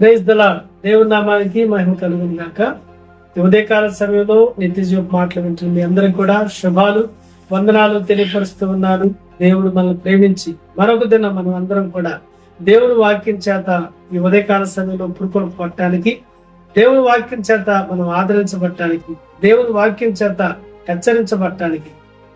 Praise దలా దేవుని నామానికి మహిమ కలుగును గాక. ఉదయకాల సమయంలో నిత్యజీవ మాటలు వింటున్న మీ అందరికి కూడా శుభాలు వందనాలు తెలియపరుస్తూ ఉన్నాను. దేవుడు మనల్ని ప్రేమించి మరొక దిన మనం అందరం కూడా దేవుని వాక్యం చేత ఈ ఉదయకాల సమయంలో పురుకొలు పట్టడానికి దేవుని వాక్యం చేత మనం ఆదరించబట్టడానికి దేవుని వాక్యం చేత హెచ్చరించబట్టడానికి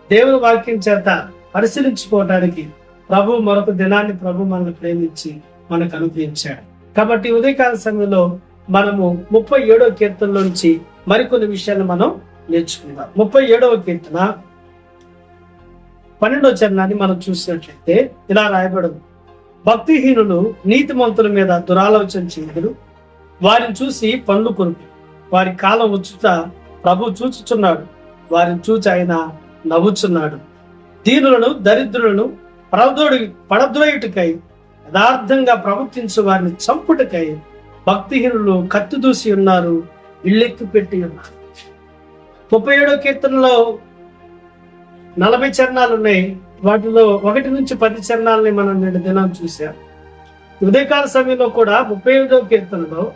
దేవుని వాక్యం చేత పరిశీలించుకోవటానికి ప్రభు మరొక దినాన్ని ప్రభు మనల్ని ప్రేమించి మనకు అనుగ్రహించాడు. కాబట్టి ఉదయకాల సంఘంలో మనము ముప్పై ఏడవ కీర్తనలోంచి మరికొన్ని విషయాలు మనం నేర్చుకుందాం. ముప్పై ఏడవ కీర్తన పన్నెండవ చరణాన్ని మనం చూసినట్లయితే ఇలా రాయబడదు. భక్తిహీనులు నీతిమంతుల మీద దురాలోచన చేయదురు వారిని చూసి పనులు కొనుకు వారి కాలం ఉచిత ప్రభు చూచుచున్నాడు. వారిని చూచి ఆయన నవ్వుచున్నాడు. దీనులను దరిద్రులను పడద్రోడి పడద్రోయుటికై యథార్థంగా ప్రవర్తించు వారిని చంపుటకై భక్తిహీనులు కత్తి దూసి ఉన్నారు ఇళ్ళెక్కి పెట్టి ఉన్నారు. ముప్పై ఏడో కీర్తనలో నలభై చరణాలు ఉన్నాయి. వాటిలో ఒకటి నుంచి పది చరణాలని మనం నేడు దినం చూసాం ఉదయకాల సమయంలో కూడా ముప్పై ఐదో కీర్తనలో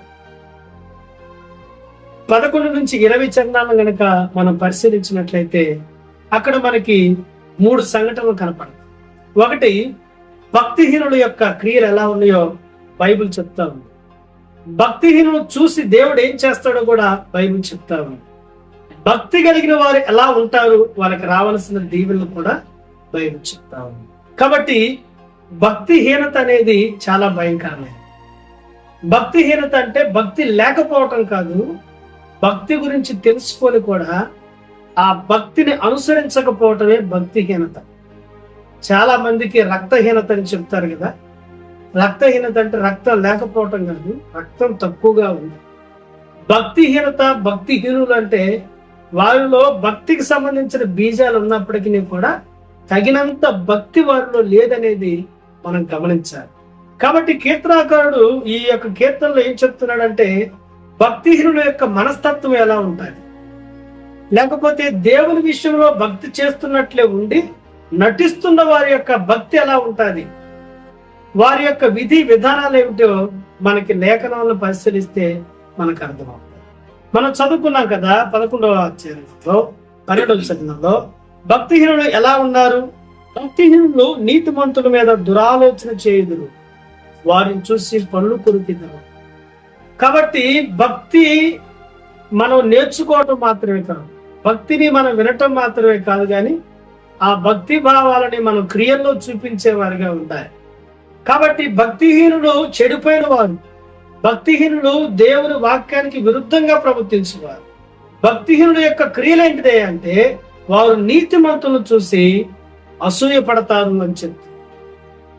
పదకొండు నుంచి ఇరవై చరణాలను గనక మనం పరిశీలించినట్లయితే అక్కడ మనకి మూడు సంఘటనలు కనపడతాయి. ఒకటి భక్తిహీనుల యొక్క క్రియలు ఎలా ఉన్నాయో బైబిల్ చెప్తా ఉంది. భక్తిహీనులు చూసి దేవుడు ఏం చేస్తాడో కూడా బైబిల్ చెప్తా ఉంది. భక్తి కలిగిన వారు ఎలా ఉంటారు వాళ్ళకి రావాల్సిన దీవెనలు కూడా బైబిల్ చెప్తా ఉంది. కాబట్టి భక్తిహీనత అనేది చాలా భయంకరమైనది. భక్తిహీనత అంటే భక్తి లేకపోవటం కాదు భక్తి గురించి తెలుసుకొని కూడా ఆ భక్తిని అనుసరించకపోవటమే భక్తిహీనత. చాలా మందికి రక్తహీనత అని చెప్తారు కదా. రక్తహీనత అంటే రక్తం లేకపోవటం కాదు రక్తం తక్కువగా ఉంది. భక్తిహీనత భక్తిహీనులు అంటే వారిలో భక్తికి సంబంధించిన బీజాలు ఉన్నప్పటికీ కూడా తగినంత భక్తి వారిలో లేదనేది మనం గమనించాలి. కాబట్టి కీర్తనాకారుడు ఈ యొక్క కీర్తనలో ఏం చెప్తున్నాడంటే భక్తిహీనుల యొక్క మనస్తత్వం ఎలా ఉంటుంది లేకపోతే దేవుని విషయంలో భక్తి చేస్తున్నట్లే ఉండి నటిస్తున్న వారి యొక్క భక్తి ఎలా ఉంటుంది? వారి యొక్క విధి విధానాలు ఏమిటో మనకి లేఖనాలను పరిశీలిస్తే మనకు అర్థమవుతుంది. మనం చదువుకున్నాం కదా పదకొండవ అధ్యాయంలో పన్నెండవ చరణంలో భక్తిహీనులు ఎలా ఉన్నారు? భక్తిహీనులు నీతిమంతుల మీద దురాలోచన చేయుదురు. వారిని చూసి పనులు కొరికిద్దరు కాబట్టి భక్తి మనం నేర్చుకోవటం మాత్రమే కాదు. భక్తిని మనం వినటం మాత్రమే కాదు కానీ ఆ భక్తి భావాలని మనం క్రియల్లో చూపించే వారిగా ఉండాలి కాబట్టి భక్తిహీనులు చెడిపోయిన వారు భక్తిహీనులు దేవుని వాక్యానికి విరుద్ధంగా ప్రవర్తించేవారు భక్తిహీనుల యొక్క క్రియలు ఏంటిదే అంటే వారు నీతిమంతులను చూసి అసూయ పడతారు అని చెప్తారు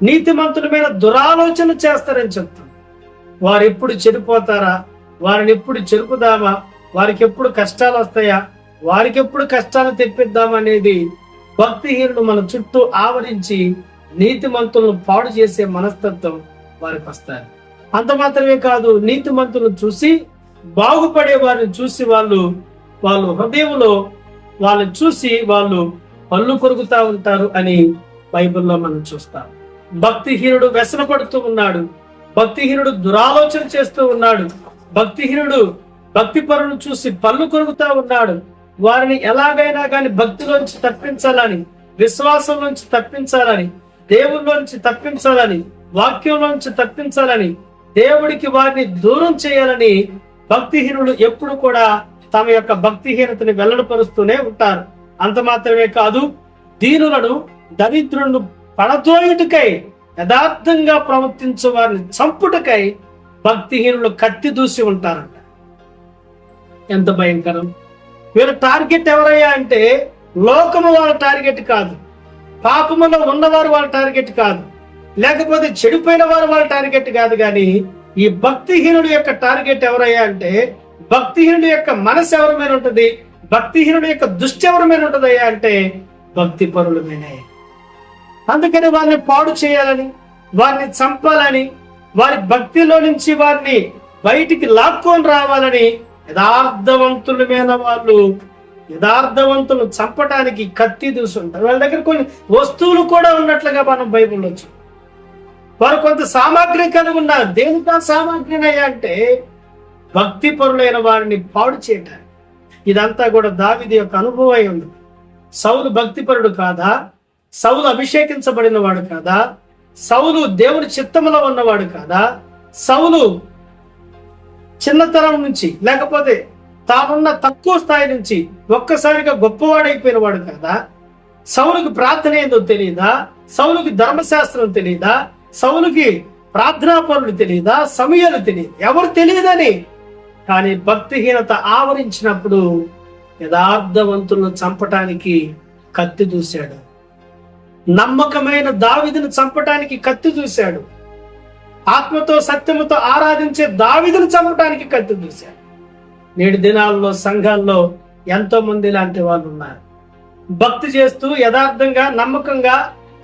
నీతిమంతుల మీద దురాలోచన చేస్తారని చెప్తారు వారు ఎప్పుడు చెడిపోతారా? వారిని ఎప్పుడు చెరుపుదామా? వారికి ఎప్పుడు కష్టాలు వస్తాయా? వారికి ఎప్పుడు కష్టాలు తెప్పిద్దామా భక్తిహీనుడు మన చుట్టూ ఆవరించి నీతిమంతులను పాడు చేసే మనస్తత్వం వారికి వస్తారు అంత మాత్రమే కాదు నీతిమంతులను చూసి బాగుపడే వారిని చూసి వాళ్ళు వాళ్ళు హృదయంలో వాళ్ళని చూసి వాళ్ళు పళ్ళు కొరుకుతా ఉంటారు అని బైబిల్లో మనం చూస్తాం. భక్తిహీనుడు వ్యసనపడుతూ ఉన్నాడు. భక్తిహీనుడు దురాలోచన చేస్తూ ఉన్నాడు. భక్తిహీనుడు భక్తి పరులను చూసి పళ్ళు కొరుకుతా ఉన్నాడు. వారిని ఎలాగైనా కానీ భక్తిలోంచి తప్పించాలని విశ్వాసం నుంచి తప్పించాలని దేవుళ్ళలోంచి తప్పించాలని వాక్యంలోంచి తప్పించాలని దేవుడికి వారిని దూరం చేయాలని భక్తిహీనులు ఎప్పుడు కూడా తమ యొక్క భక్తిహీనతని వెల్లడిపరుస్తూనే ఉంటారు. అంత మాత్రమే కాదు దీనులను దరిద్రులను పడదోయుటకై యథార్థంగా ప్రవర్తించే వారిని చంపుటకై భక్తిహీనులు కత్తి దూసి ఉంటారంట. ఎంత భయంకరం! వీళ్ళ టార్గెట్ ఎవరయ్యా అంటే లోకము వాళ్ళ టార్గెట్ కాదు. పాపములో ఉన్నవారు వాళ్ళ టార్గెట్ కాదు. లేకపోతే చెడిపోయిన వారు వాళ్ళ టార్గెట్ కాదు కానీ ఈ భక్తిహీనుడి యొక్క టార్గెట్ ఎవరయ్యా అంటే భక్తిహీనుడి యొక్క మనసు ఎవరి మీద ఉంటుంది? భక్తిహీనుడి యొక్క దృష్టి ఎవరి మీద ఉంటుందయ్యా అంటే భక్తి పరుల మీదే. అందుకని వారిని పాడు చేయాలని వారిని చంపాలని వారి భక్తిలో నుంచి వారిని బయటికి లాక్కొని రావాలని యథార్థవంతులమైన వాళ్ళు యథార్థవంతులు చంపడానికి కత్తి దూసుంటారు. వాళ్ళ దగ్గర కొన్ని వస్తువులు కూడా ఉన్నట్లుగా మనం బైబిల్లో వారు కొంత సామాగ్రి కలిగి ఉన్నారు. దేనికా సామాగ్రినయ్యా అంటే భక్తి పరులైన వారిని పాడు చేయటానికి. ఇదంతా కూడా దావిది యొక్క అనుభవం అయి ఉంది. సౌలు భక్తిపరుడు కాదా? సౌలు అభిషేకించబడిన వాడు కాదా? సౌలు దేవుని చిత్తములో ఉన్నవాడు కాదా? సౌలు చిన్నతనం నుంచి లేకపోతే తానున్న తక్కువ స్థాయి నుంచి ఒక్కసారిగా గొప్పవాడైపోయిన వాడు కదా? సౌలుకి ప్రార్థన ఏందో తెలియదా సౌలుకి ధర్మశాస్త్రం తెలియదా సౌలుకి ప్రార్థనా పనులు తెలియదా సమయాలు తెలియదు ఎవరు తెలియదని కానీ భక్తిహీనత ఆవరించినప్పుడు యథార్థవంతులను చంపటానికి కత్తి చూశాడు నమ్మకమైన దావిదిని చంపటానికి కత్తి చూశాడు ఆత్మతో సత్యముతో ఆరాధించే దావిదును చంపడానికి కత్తి దూశారు. నేటి దినాల్లో సంఘాల్లో ఎంతో మంది ఇలాంటి వాళ్ళు ఉన్నారు. భక్తి చేస్తూ యథార్థంగా నమ్మకంగా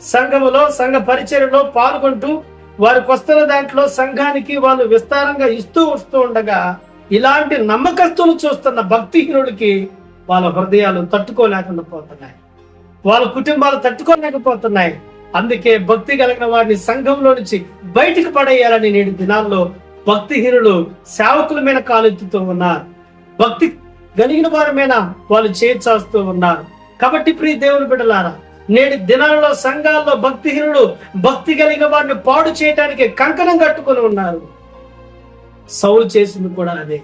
సంఘములో సంఘ పరిచర్యలో పాల్గొంటూ వారికి వస్తున్న దాంట్లో సంఘానికి వాళ్ళు విస్తారంగా ఇస్తూ వస్తూ ఉండగా ఇలాంటి నమ్మకస్తులు చూస్తున్న భక్తిహీనుడికి వాళ్ళ హృదయాలు తట్టుకోలేకుండా పోతున్నాయి వాళ్ళ కుటుంబాలు తట్టుకోలేకపోతున్నాయి. అందుకే భక్తి కలిగిన వారిని సంఘంలో నుంచి బయటికి పడేయాలని నేటి దినాల్లో భక్తిహీనులు సేవకుల మీద కాలెత్తుతూ ఉన్నారు. భక్తి కలిగిన వారి మీద వాళ్ళు చేర్చాస్తూ ఉన్నారు. కాబట్టి ప్రియ దేవుని బిడ్డలారా నేటి దినాల్లో సంఘాల్లో భక్తిహీనుడు భక్తి కలిగిన వారిని పాడు చేయటానికి కంకణం కట్టుకొని ఉన్నారు. సౌలు చేసింది కూడా అదే.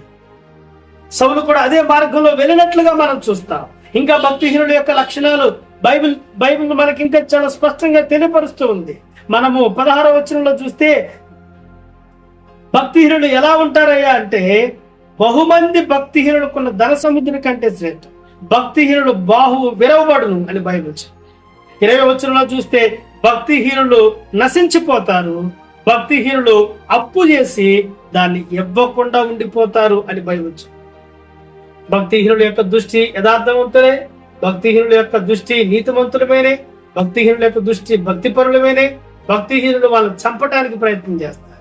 సౌలు కూడా అదే మార్గంలో వెళ్ళినట్లుగా మనం చూస్తాం. ఇంకా భక్తిహీనుల యొక్క లక్షణాలు బైబిల్ బైబిల్ మనకి ఇంకా చాలా స్పష్టంగా తెలియపరుస్తూ ఉంది. మనము పదహార వచనంలో చూస్తే భక్తిహీనులు ఎలా ఉంటారయ్యా అంటే బహుమంది భక్తిహీనులకున్న ధన సముద్రం కంటే శ్రేష్ఠ భక్తిహీనుడు బాహు విరవబడును అని బైబిల్ ఇరవై వచనంలో చూస్తే భక్తిహీనులు నశించిపోతారు భక్తిహీనులు అప్పు చేసి దాన్ని ఇవ్వకుండా ఉండిపోతారు అని భయవచ్చు చెప్తుంది. భక్తిహీనుల యొక్క దృష్టి యథార్థవంతులే భక్తిహీనుల యొక్క దృష్టి నీతిమంతులమేనే భక్తిహీనుల యొక్క దృష్టి భక్తిపరులమేనే భక్తిహీనులు వాళ్ళని చంపడానికి ప్రయత్నం చేస్తారు.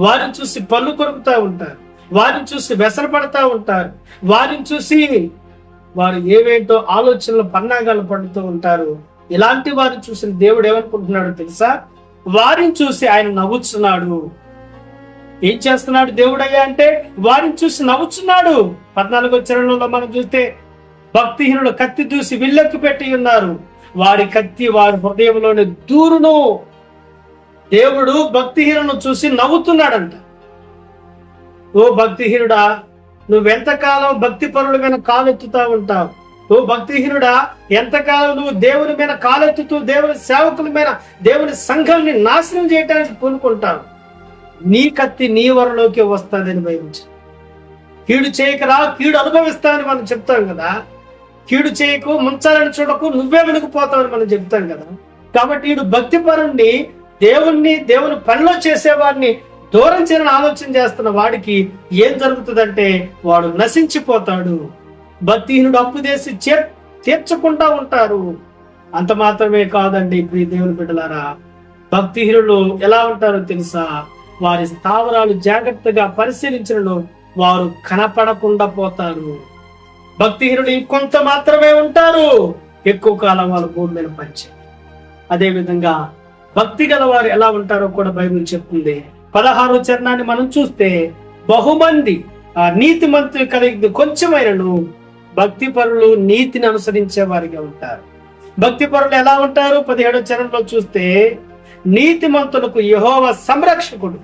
వారిని చూసి పళ్ళు కొరుకుతూ ఉంటారు వారిని చూసి వెసరపడతా ఉంటారు వారిని చూసి వారు ఏవేంటో ఆలోచనలు పన్నాగాలు పడుతూ ఉంటారు. ఇలాంటి వారిని చూసిన దేవుడు ఏమనుకుంటున్నాడు తెలుసా? వారిని చూసి ఆయన నవ్వుతున్నాడు ఏం చేస్తున్నాడు దేవుడయ్యా అంటే వారిని చూసి నవ్వుచున్నాడు. పద్నాలుగో చరణంలో మనం చూస్తే భక్తిహీనుడు కత్తి దూసి విల్లక్కు పెట్టి ఉన్నారు. వారి కత్తి వారి హృదయంలోని దూరును దేవుడు భక్తిహీనులను చూసి నవ్వుతున్నాడంట. ఓ భక్తిహీనుడా నువ్వెంతకాలం భక్తి పరుల మీద కాలెత్తుతా ఉంటావు? ఓ భక్తిహీనుడా ఎంతకాలం నువ్వు దేవుని మీద కాలెత్తుతూ దేవుని సేవకుల మీద దేవుని సంఘాన్ని నాశనం చేయడానికి పూనుకుంటావు? నీ కత్తి నీ వరలోకి వస్తుందని భయించు కీడు చేయకరా కీడు అనుభవిస్తావని మనం చెప్తాం కదా. కీడు చేయకు ముంచాలని చూడకు నువ్వే వెనుకుపోతావని మనం చెప్తాం కదా. కాబట్టి వీడు భక్తి పరుణ్ణి దేవుణ్ణి దేవుని పనిలో చేసేవాడిని దూరం చేయని ఆలోచన చేస్తున్న వాడికి ఏం జరుగుతుందంటే వాడు నశించిపోతాడు. భక్తిహీనుడు అప్పు చేసి తీర్చకుండా ఉంటారు. అంత మాత్రమే కాదండి ప్రియ దేవుని బిడ్డలారా. భక్తిహీనులు ఎలా ఉంటారో తెలుసా? వారి స్థావరాలు జాగ్రత్తగా పరిశీలించడంలో వారు కనపడకుండా పోతారు. భక్తిహీనుడు ఇంకొంత మాత్రమే ఉంటారు. ఎక్కువ కాలం వాళ్ళు భూమి మీద పంచే అదేవిధంగా భక్తి గల వారు ఎలా ఉంటారో కూడా బైబిల్ చెప్తుంది. పదహారు చరణాన్ని మనం చూస్తే బహుమంది ఆ నీతి మంత్రి కలిగి కొంచెమైనను భక్తి పరులు నీతిని అనుసరించే వారిగా ఉంటారు. భక్తి పరులు ఎలా ఉంటారు? పదిహేడో చరణంలో చూస్తే నీతి మంతులకు యహోవ సంరక్షకుడు.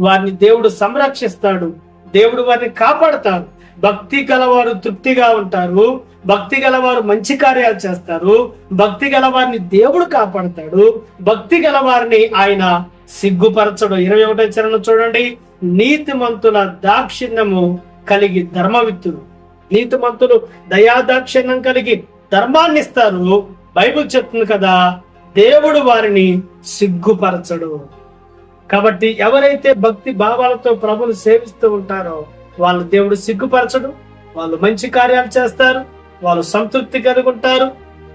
వారిని దేవుడు సంరక్షిస్తాడు. దేవుడు వారిని కాపాడుతాడు. భక్తి గలవారు తృప్తిగా ఉంటారు భక్తి గలవారు మంచి కార్యాలు చేస్తారు భక్తి గలవారిని దేవుడు కాపాడతాడు భక్తి గలవారిని ఆయన సిగ్గుపరచడు. ఇరవై ఒకటో చరణం చూడండి. నీతిమంతుల దాక్షిణ్యము కలిగి ధర్మవిత్తులు. నీతిమంతులు దయాదాక్షిణ్యం కలిగి ధర్మాన్ని ఇస్తారు. బైబిల్ చెప్తుంది కదా దేవుడు వారిని సిగ్గుపరచడు. కాబట్టి ఎవరైతే భక్తి భావాలతో ప్రభుని సేవిస్తూ ఉంటారో వాళ్ళు దేవుడు సిగ్గుపరచడు వాళ్ళు మంచి కార్యాలు చేస్తారు వాళ్ళు సంతృప్తి కలిగి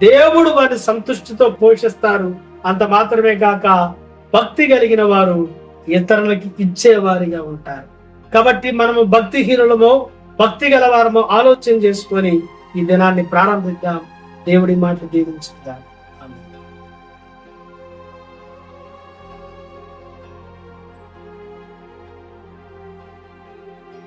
దేవుడు వారిని సంతృష్టితో పోషిస్తారు. అంత మాత్రమే కాక భక్తి కలిగిన వారు ఇతరులకి ఇచ్చేవారిగా ఉంటారు. కాబట్టి మనము భక్తిహీనులమో భక్తి గలవారమో ఆలోచన చేసుకొని ఈ దినాన్ని ప్రారంభిద్దాం. దేవుడి మాట దీవించుదాం